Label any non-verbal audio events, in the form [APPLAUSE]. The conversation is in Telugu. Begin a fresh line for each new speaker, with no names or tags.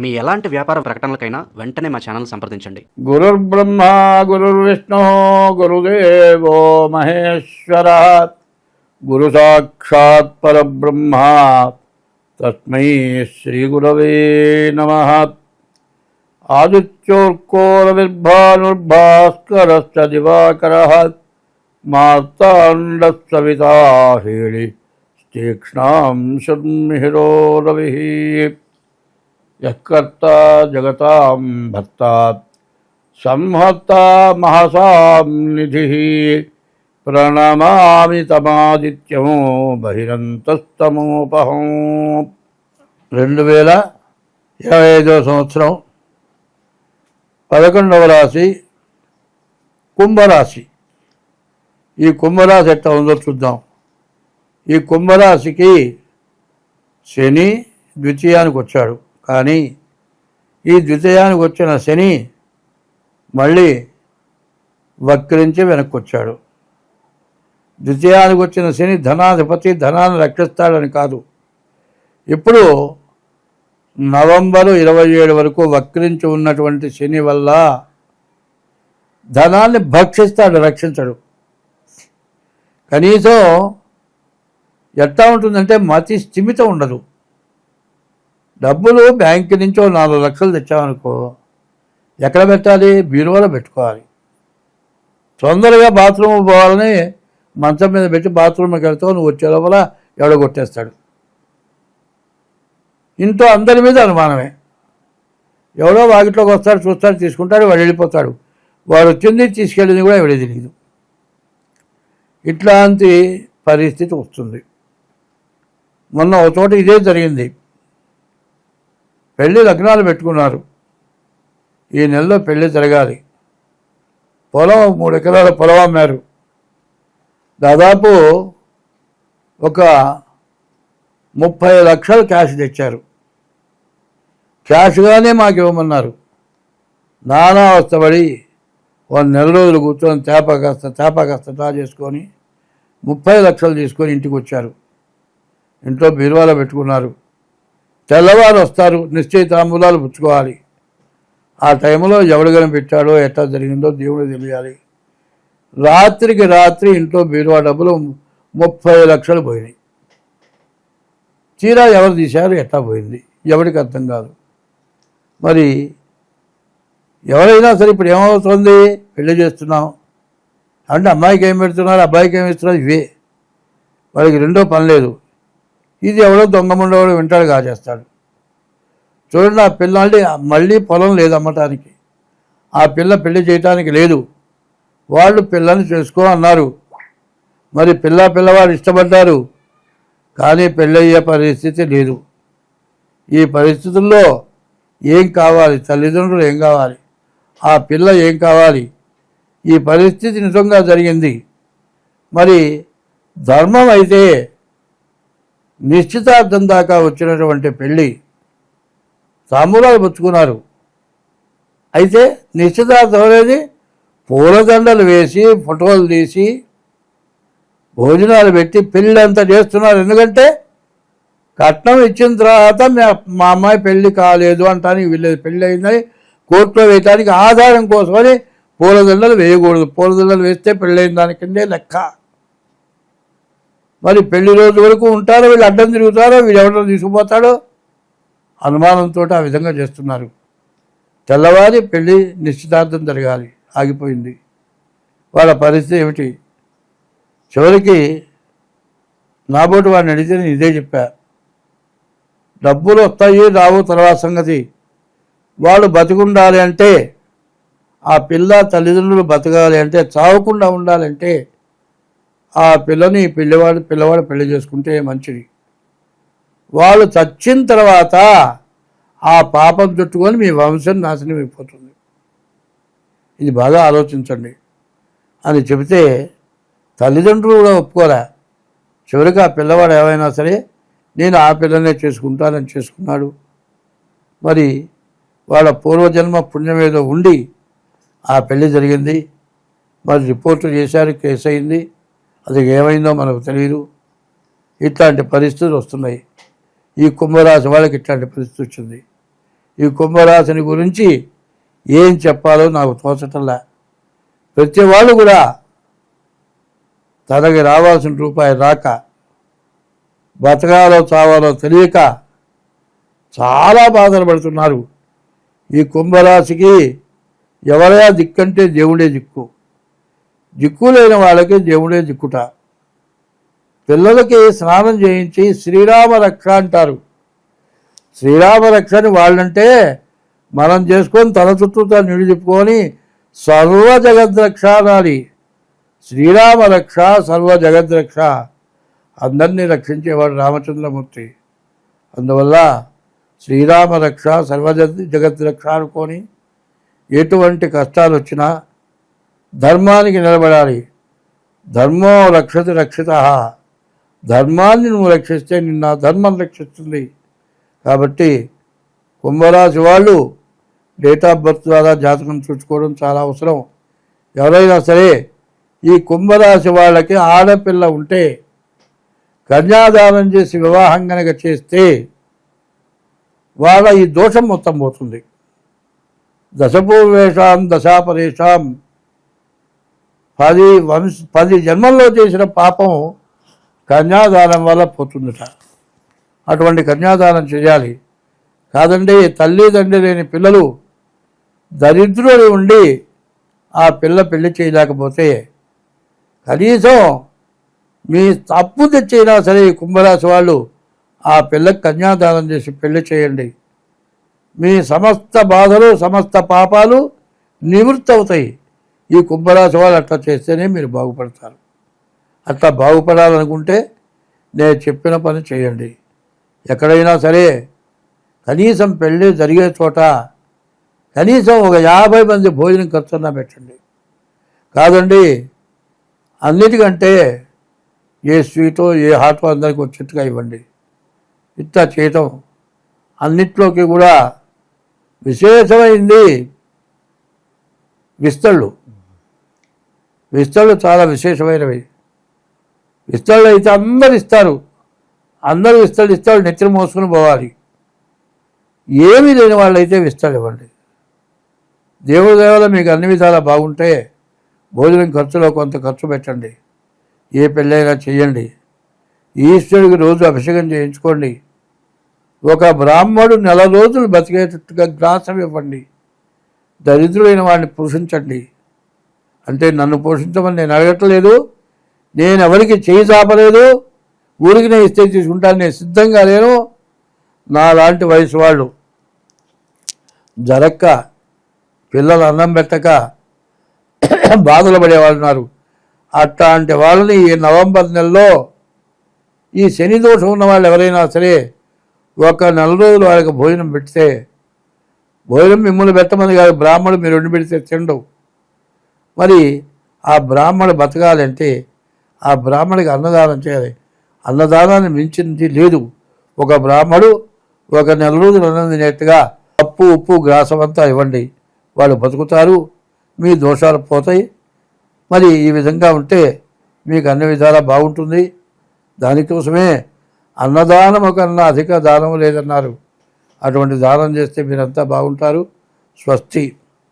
మీ ఎలాంటి వ్యాపార ప్రకటనలకైనా వెంటనే మా ఛానల్ సంప్రదించండి గురు బ్రహ్మ గురు విష్ణు గురుదేవో మహేశ్వర గురు సాక్షాత్ పరబ్రహ్మ తస్మై శ్రీ గురవే నమ ఆదిత్యోర్కోరవిర్భానుర్భాస్కరశ్చ దివాకర మార్తాండసవితా హేళి తీక్ష్ణాం షన్మిహిరో రవిః యకర్త జగతాం భర్త సంహర్త మహసాం నిధి ప్రణమామి తమాదిత్యము బహిరంతస్తమోపహం రెండు వేల ఇరవై ఐదవ సంవత్సరం పదకొండవ రాశి కుంభరాశి ఈ కుంభరాశి ఎట్లా ఉందో చూద్దాం ఈ కుంభరాశికి శని ద్వితీయానికి వచ్చాడు కానీ ఈ ద్వితీయానికి వచ్చిన శని మళ్ళీ వక్రించి వెనక్కి వచ్చాడు ద్వితయానికి వచ్చిన శని ధనాధిపతి ధనాన్ని రక్షిస్తాడని కాదు ఇప్పుడు నవంబరు ఇరవై ఏడు వరకు వక్రించి ఉన్నటువంటి శని వల్ల ధనాన్ని భక్షిస్తాడు రక్షించడు కనీసం ఎట్లా ఉంటుందంటే మతి స్థిమిత ఉండదు డబ్బులు బ్యాంక్ నుంచో నాలుగు లక్షలు తెచ్చామనుకో ఎక్కడ పెట్టాలి బీరువాలో పెట్టుకోవాలి తొందరగా బాత్రూమ్ పోవాలని మంచం మీద పెట్టి బాత్రూమ్కి వెళ్తావు నువ్వు వచ్చే లోపల ఎవడ కొట్టేస్తాడు ఇంట్లో అందరి మీద అనుమానమే ఎవడో వాకిట్లోకి వస్తాడు చూస్తాడు తీసుకుంటాడు వాడు వెళ్ళిపోతాడు వాడు వచ్చింది తీసుకెళ్ళింది కూడా ఎవడే తెలియదు ఇట్లాంటి పరిస్థితి వస్తుంది మొన్న ఒక చోట ఇదే జరిగింది పెళ్లి లగ్నాలు పెట్టుకున్నారు ఈ నెలలో పెళ్లి జరగాలి పొలం మూడు ఎకరాల పొలం అమ్మారు దాదాపు ఒక ముప్పై లక్షలు క్యాష్ తెచ్చారు క్యాష్గానే మాకు ఇవ్వమన్నారు నానా పడి వాళ్ళు నెల రోజులు కూర్చొని చేప కాస్త చేప కాస్త డ్రా చేసుకొని ముప్పై లక్షలు తీసుకొని ఇంటికి వచ్చారు ఇంట్లో బీరువాలో పెట్టుకున్నారు తెల్లవారు వస్తారు నిశ్చయితాంబూలాలు పుచ్చుకోవాలి ఆ టైంలో ఎవడుగలం పెట్టాడో ఎట్లా జరిగిందో దేవుడు తెలియాలి రాత్రికి రాత్రి ఇంట్లో బీరువా డబ్బులు ముప్పై లక్షలు పోయినాయి చీరా ఎవరు తీశారు ఎట్లా పోయింది ఎవరికి అర్థం కాదు మరి ఎవరైనా సరే ఇప్పుడు ఏమవుతుంది పెళ్లి చేస్తున్నాం అంటే అమ్మాయికి ఏం పెడుతున్నారు అబ్బాయికి ఏం ఇస్తున్నారు ఇవే వాళ్ళకి రెండో పని లేదు ఇది ఎవడో దొంగ వింటాడు కాజేస్తాడు చూడండి ఆ పిల్లాడి మళ్ళీ పొలం లేదు అమ్మటానికి ఆ పిల్ల పెళ్లి చేయటానికి లేదు వాళ్ళు పిల్లని చేసుకో అన్నారు మరి పిల్ల పిల్లవాడు ఇష్టపడ్డారు కానీ పెళ్ళయ్యే పరిస్థితి లేదు ఈ పరిస్థితుల్లో ఏం కావాలి తల్లిదండ్రులు ఏం కావాలి ఆ పిల్ల ఏం కావాలి ఈ పరిస్థితి నిజంగా జరిగింది మరి ధర్మం అయితే నిశ్చితార్థం దాకా వచ్చినటువంటి పెళ్ళి తాంబూలాలు పుచ్చుకున్నారు అయితే నిశ్చితార్థం అనేది పూలదండలు వేసి ఫోటోలు తీసి భోజనాలు పెట్టి పెళ్ళి అంతా చేస్తున్నారు ఎందుకంటే కట్నం ఇచ్చిన తర్వాత మా అమ్మాయి పెళ్ళి కాలేదు అంటానికి వీళ్ళది పెళ్ళి అయిందని కోర్టులో వేయటానికి ఆధారం కోసమని పూలదండలు వేయకూడదు పూలదండలు వేస్తే పెళ్ళైన దానికంటే లెక్క మరి పెళ్లి రోజు వరకు ఉంటారో వీళ్ళు అడ్డం తిరుగుతారో వీళ్ళు ఎవరినో తీసుకుపోతాడో అనుమానంతో ఆ విధంగా చేస్తున్నారు తెల్లవారి పెళ్ళి నిశ్చితార్థం జరగాలి ఆగిపోయింది వాళ్ళ పరిస్థితి ఏమిటి చివరికి నాబోటి వాడిని అడిగితే నేను ఇదే చెప్పా డబ్బులు వస్తాయి రావు తర్వాత సంగతి వాళ్ళు బతికుండాలి అంటే ఆ పిల్ల తల్లిదండ్రులు బతకాలి అంటే చావకుండా ఉండాలంటే ఆ పిల్లని పిల్లవాడు పిల్లవాడు పెళ్లి చేసుకుంటే మంచిది వాళ్ళు చచ్చిన తర్వాత ఆ పాపం చుట్టుకొని మీ వంశం నాశనం అయిపోతుంది ఇది బాగా ఆలోచించండి అని చెబితే తల్లిదండ్రులు కూడా ఒప్పుకోరా చివరికి ఆ పిల్లవాడు ఏమైనా సరే నేను ఆ పిల్లనే చేసుకుంటానని చేసుకున్నాడు మరి వాళ్ళ పూర్వజన్మ పుణ్యం ఏదో ఉండి ఆ పెళ్ళి జరిగింది మరి రిపోర్టు చేశారు కేసు అయింది అది ఏమైందో మనకు తెలియదు ఇట్లాంటి పరిస్థితులు వస్తున్నాయి ఈ కుంభరాశి వాళ్ళకి ఇట్లాంటి పరిస్థితి వచ్చింది ఈ కుంభరాశిని గురించి ఏం చెప్పాలో నాకు తోచటంలా ప్రతి వాళ్ళు కూడా తనకి రావాల్సిన రూపాయి రాక బతకాలో చావాలో తెలియక చాలా బాధలు పడుతున్నారు ఈ కుంభరాశికి ఎవరైనా దిక్కంటే దేవుడే దిక్కు దిక్కు లేని వాళ్ళకి దేవుడే దిక్కుట పిల్లలకి స్నానం చేయించి శ్రీరామ రక్ష అంటారు శ్రీరామ రక్షని వాళ్ళంటే మనం చేసుకొని తల చుట్టూతో తను చెప్పుకొని సర్వ జగద్రక్ష అనాలి శ్రీరామ రక్ష సర్వ జగద్రక్ష అందరినీ రక్షించేవాడు రామచంద్రమూర్తి అందువల్ల శ్రీరామ రక్ష సర్వ జగద్రక్ష అనుకొని ఎటువంటి కష్టాలు వచ్చినా ధర్మానికి నిలబడాలి ధర్మో రక్షతి రక్షిత ధర్మాన్ని నువ్వు రక్షిస్తే నిన్న ధర్మం రక్షిస్తుంది కాబట్టి కుంభరాశి వాళ్ళు డేట్ ఆఫ్ బర్త్ ద్వారా జాతకం చూసుకోవడం చాలా అవసరం ఎవరైనా సరే ఈ కుంభరాశి వాళ్ళకి ఆడపిల్ల ఉంటే కన్యాదానం చేసి వివాహం కనుక చేస్తే వాళ్ళ ఈ దోషం మొత్తం పోతుంది దశపూర్వేషాం దశాపరేషాం పది వంశ పది జన్మల్లో చేసిన పాపం కన్యాదానం వల్ల పోతుందట అటువంటి కన్యాదానం చేయాలి కాదండి తల్లిదండ్రి లేని పిల్లలు దరిద్రుడు ఉండి ఆ పిల్ల పెళ్లి చేయలేకపోతే కనీసం మీ తప్పు తెచ్చైనా సరే కుంభరాశి వాళ్ళు ఆ పిల్లకి కన్యాదానం చేసి పెళ్లి చేయండి మీ సమస్త బాధలు సమస్త పాపాలు నివృత్తి అవుతాయి ఈ కుంభరాశి వాళ్ళు అట్లా చేస్తేనే మీరు బాగుపడతారు అట్లా బాగుపడాలనుకుంటే నేను చెప్పిన పని చేయండి ఎక్కడైనా సరే కనీసం పెళ్ళి జరిగే చోట కనీసం ఒక యాభై మంది భోజనం ఖర్చున్నా పెట్టండి కాదండి అన్నిటికంటే ఏ స్వీటో ఏ హాటో అందరికీ వచ్చేట్టుగా ఇవ్వండి ఇట్లా చేయటం అన్నిట్లోకి కూడా విశేషమైంది విస్తళ్ళు విస్తరణలు చాలా విశేషమైనవి విస్తళ్ళు అయితే అందరు ఇస్తారు అందరూ విస్తరణ ఇస్తాడు నెత్తిన మోసుకుని పోవాలి ఏమీ లేని వాళ్ళైతే విస్తరణ ఇవ్వండి దేవుడు దేవల మీకు అన్ని విధాలా బాగుంటే భోజనం ఖర్చులో కొంత ఖర్చు పెట్టండి ఏ పెళ్ళైనా చేయండి ఈశ్వరుడికి రోజు అభిషేకం చేయించుకోండి ఒక బ్రాహ్మడు నెల రోజులు బతికేటట్టుగా గ్రాసం ఇవ్వండి దరిద్రుడైన వాడిని పురుషించండి అంటే నన్ను పోషించమని నేను అడగట్లేదు నేను ఎవరికి చేయి చాపలేదు ఊరికి నేను ఇస్తే తీసుకుంటాను నేను సిద్ధంగా లేను నా లాంటి వయసు వాళ్ళు జరక్క పిల్లలు అన్నం పెట్టక [COUGHS] బాధలు పడేవాళ్ళు ఉన్నారు అట్లాంటి వాళ్ళని ఈ నవంబర్ నెలలో ఈ శని దోషం ఉన్న వాళ్ళు ఎవరైనా సరే ఒక నెల రోజులు వాళ్ళకి భోజనం పెడితే భోజనం మిమ్మల్ని పెట్టమని కాదు బ్రాహ్మణులు మీరు రెండు పెడితే తినడం మరి ఆ బ్రాహ్మణుడు బతకాలంటే ఆ బ్రాహ్మడికి అన్నదానం చేయాలి అన్నదానాన్ని మించింది లేదు ఒక బ్రాహ్మడు ఒక నెల రోజులు అన్నందినట్టుగా అప్పు ఉప్పు గ్రాసం అంతా ఇవ్వండి వాళ్ళు బతుకుతారు మీ దోషాలు పోతాయి మరి ఈ విధంగా ఉంటే మీకు అన్ని విధాలా బాగుంటుంది దానికోసమే అన్నదానం కన్నా అధిక దానం లేదన్నారు అటువంటి దానం చేస్తే మీరంతా బాగుంటారు స్వస్తి